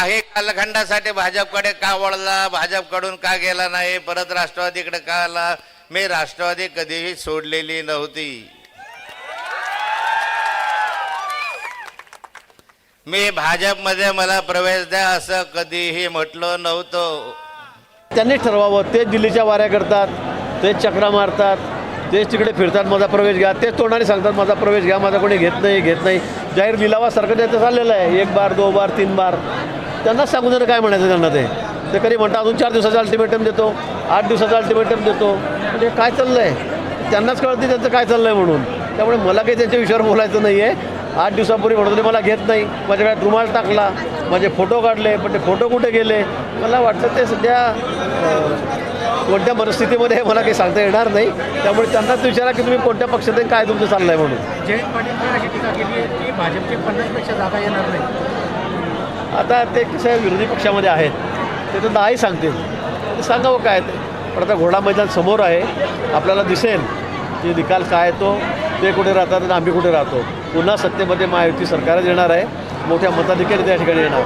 काही कालखंडासाठी भाजपकडे का वळला भाजपकडून का गेला नाही परत राष्ट्रवादीकडे का आला? मी राष्ट्रवादी कधीही सोडलेली नव्हती. मी भाजपमध्ये मला प्रवेश द्या असं कधीही म्हटलं नव्हतं. त्यांनीच ठरवावं तेच दिल्लीच्या वाऱ्या करतात तेच चक्रा मारतात तेच तिकडे फिरतात माझा प्रवेश घ्या तेच तोंडाने सांगतात माझा प्रवेश घ्या माझा कोणी घेत नाही घेत नाही. जाहीर लिलावासारखं त्याचं चाललेलं आहे. एक बार दो बार तीन बार. त्यांनाच सांगून देणं काय म्हणायचं त्यांना ते? ते कधी म्हणतात अजून चार दिवसाचा अल्टिमेटम देतो आठ दिवसाचा अल्टिमेटम देतो. म्हणजे काय चाललं आहे त्यांनाच कळत त्यांचं काय चाललं आहे म्हणून. त्यामुळे मला काही त्यांच्या विषयावर बोलायचं नाही आहे आठ दिवसापूर्वी म्हणत होते मला घेत नाही. माझ्याकडे रुमाल टाकला माझे फोटो काढले पण ते फोटो कुठे गेले? मला वाटतं ते सध्या कोणत्या परिस्थितीमध्ये हे मला काही सांगता येणार नाही. त्यामुळे त्यांनाच विचारा की तुम्ही कोणत्या पक्षात काय तुमचं चाललं आहे म्हणून. जयंत पाटील अशी टीका केली आहे की भाजपचे पन्नासपेक्षा जागा येणार नाही. आता ते कसं विरोधी पक्षामध्ये आहेत ते तर नाही सांगतील. ते सांगावं काय ते? पण आता घोडा मैदान समोर आहे आपल्याला दिसेल की निकाल काय तो ते कुठे राहतात आणि आम्ही कुठे राहतो. पुन्हा सत्तेमध्ये महायुती सरकारच येणार आहे मोठ्या मताधिकारी त्या ठिकाणी येणार.